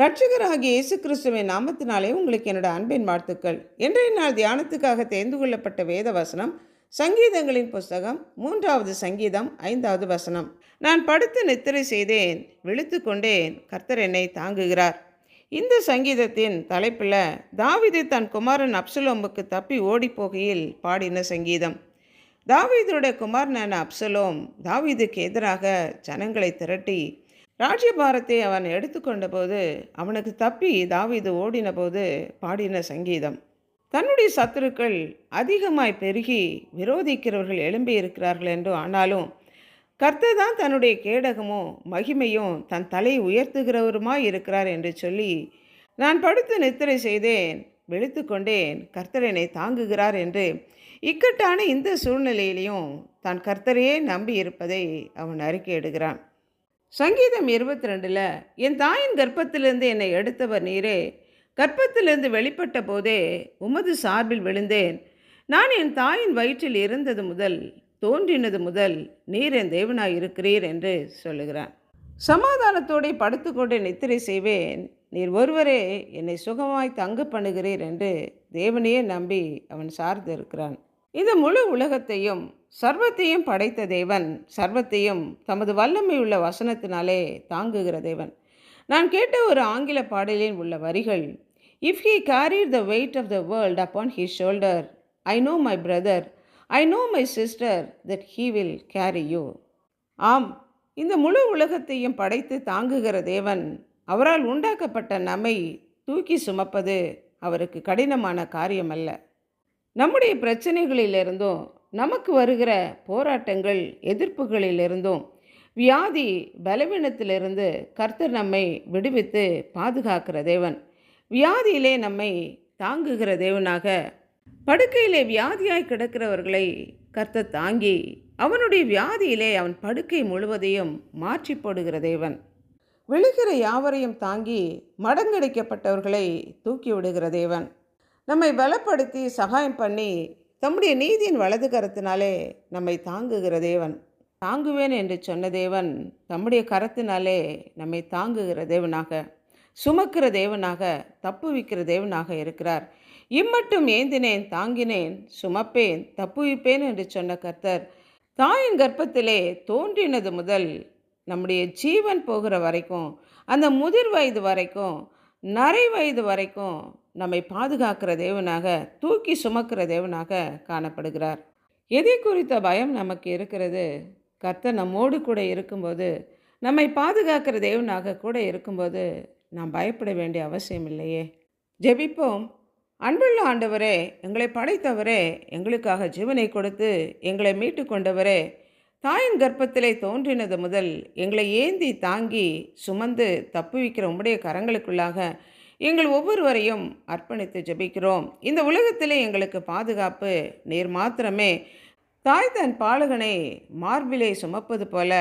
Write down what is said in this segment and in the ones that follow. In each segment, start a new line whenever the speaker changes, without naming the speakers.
ரட்சகராகிய இயேசு கிறிஸ்துவின் நாமத்தினாலே உங்களுக்கு என்னோட அன்பின் வாழ்த்துக்கள். இன்றைய நாள் தியானத்துக்காக தேர்ந்து கொள்ளப்பட்ட வேத வசனம் சங்கீதங்களின் புஸ்தகம் மூன்றாவது சங்கீதம் ஐந்தாவது வசனம். நான் படுத்து நித்திரை செய்தேன் விழித்து கொண்டேன் கர்த்தர் என்னை தாங்குகிறார். இந்த சங்கீதத்தின் தலைப்பில் தாவீது தன் குமாரன் அப்சலோமுக்கு தப்பி ஓடிப் போகையில் பாடின சங்கீதம். தாவீதுடைய குமாரனான அப்சலோம் தாவீதுக்கு எதிராக ஜனங்களை திரட்டி ராஜ்யபாரத்தை அவன் எடுத்துக்கொண்டபோது அவனுக்கு தப்பி தாவீது ஓடினபோது பாடின சங்கீதம். தன்னுடைய சத்துருக்கள் அதிகமாய் பெருகி விரோதிக்கிறவர்கள் எழும்பி இருக்கிறார்கள் என்று ஆனாலும் கர்த்தர் தான் தன்னுடைய கேடகமும் மகிமையும் தன் தலை உயர்த்துகிறவருமாய் இருக்கிறார் என்று சொல்லி நான் படுத்து நித்திரை செய்தேன் விழித்து கொண்டேன் கர்த்தரனை தாங்குகிறார் என்று இக்கட்டான இந்த சூழ்நிலையிலையும் தான் கர்த்தரையே நம்பி இருப்பதை அவன் அறிக்கையிடுகிறான். சங்கீதம் இருபத்தி ரெண்டில் என் தாயின் கர்ப்பத்திலிருந்து என்னை எடுத்தவர் நீரே. கர்ப்பத்திலிருந்து வெளிப்பட்ட போதே உமது சார்பில் விழுந்தேன். நான் என் தாயின் வயிற்றில் இருந்தது முதல் தோன்றினது முதல் நீர் என் தேவனாய் இருக்கிறீர் என்று சொல்லுகிறான். சமாதானத்தோடு படுத்துக்கொண்டு நித்திரை செய்வேன். நீர் ஒருவரே என்னை சுகமாய் தங்க பண்ணுகிறீர் என்று தேவனையே நம்பி அவன் சார்ந்து இருக்கிறான் இந்த முழு உலகத்தையும் சர்வத்தையும் படைத்த தேவன் சர்வத்தையும் தமது வல்லமை உள்ள வசனத்தினாலே தாங்குகிற தேவன். நான் கேட்ட ஒரு ஆங்கில பாடலில் உள்ள வரிகள் if he carried the weight of the world upon his shoulder I know my brother I know my sister that he will carry you ஆம் இந்த முழு உலகத்தையும் படைத்து தாங்குகிற தேவன் அவரால் உண்டாக்கப்பட்ட நம்மை தூக்கி சுமப்பது அவருக்கு கடினமான காரியமல்ல. நம்முடைய பிரச்சனைகளிலிருந்தும் நமக்கு வருகிற போராட்டங்கள் எதிர்ப்புகளிலிருந்தும் வியாதி பலவீனத்திலிருந்து கர்த்தர் நம்மை விடுவித்து பாதுகாக்கிற தேவன். வியாதியிலே நம்மை தாங்குகிற தேவனாக படுக்கையிலே வியாதியாய் கிடக்கிறவர்களை கர்த்தர் தாங்கி அவனுடைய வியாதியிலே அவன் படுக்கை முழுவதையும் மாற்றி போடுகிற தேவன். விழுகிற யாவரையும் தாங்கி மடங்கடிக்கப்பட்டவர்களை தூக்கி விடுகிற தேவன். நம்மை பலப்படுத்தி சகாயம் பண்ணி தம்முடைய நீதியின் வலது கரத்தினாலே நம்மை தாங்குகிற தேவன். தாங்குவேன் என்று சொன்ன தேவன் தம்முடைய கரத்தினாலே நம்மை தாங்குகிற தேவனாக சுமக்கிற தேவனாக தப்புவிக்கிற தேவனாக இருக்கிறார். இம்மட்டும் ஏந்தினேன் தாங்கினேன் சுமப்பேன் தப்புவிப்பேன் என்று சொன்ன கர்த்தர் தாயின் கர்ப்பத்திலே தோன்றினது முதல் நம்முடைய ஜீவன் போகிற வரைக்கும் அந்த முதிர் வயது வரைக்கும் நரை வயது வரைக்கும் நம்மை பாதுகாக்கிற தேவனாக தூக்கி சுமக்கிற தேவனாக காணப்படுகிறார். எதை குறித்த பயம் நமக்கு இருக்கிறது? கர்த்தர் நம்மோடு கூட இருக்கும்போது நம்மை பாதுகாக்கிற தேவனாக கூட இருக்கும்போது நாம் பயப்பட வேண்டிய அவசியம் இல்லையே? ஜெபிப்போம். அன்புள்ள ஆண்டவரே எங்களை படைத்தவரே எங்களுக்காக ஜீவனை கொடுத்து எங்களை மீட்டு கொண்டவரே தாயின் கர்ப்பத்திலே தோன்றினது முதல் எங்களை ஏந்தி தாங்கி சுமந்து தப்புவிக்கிற உம்முடைய கரங்களுக்குள்ளாக எங்கள் ஒவ்வொருவரையும் அர்ப்பணித்து ஜெபிக்கிறோம். இந்த உலகத்திலே எங்களுக்கு பாதுகாப்பு நீர் மாத்திரமே. தாய் தன் பாலகனை மார்பிலே சுமப்பது போல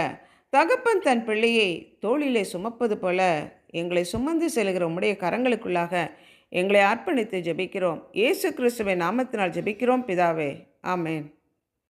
தகப்பன் தன் பிள்ளையை தோளிலே சுமப்பது போல எங்களை சுமந்து செல்கிற உம்முடைய கரங்களுக்குள்ளாக எங்களை அர்ப்பணித்து ஜெபிக்கிறோம். இயேசு கிறிஸ்துவை நாமத்தினால் ஜெபிக்கிறோம். பிதாவே ஆமேன்.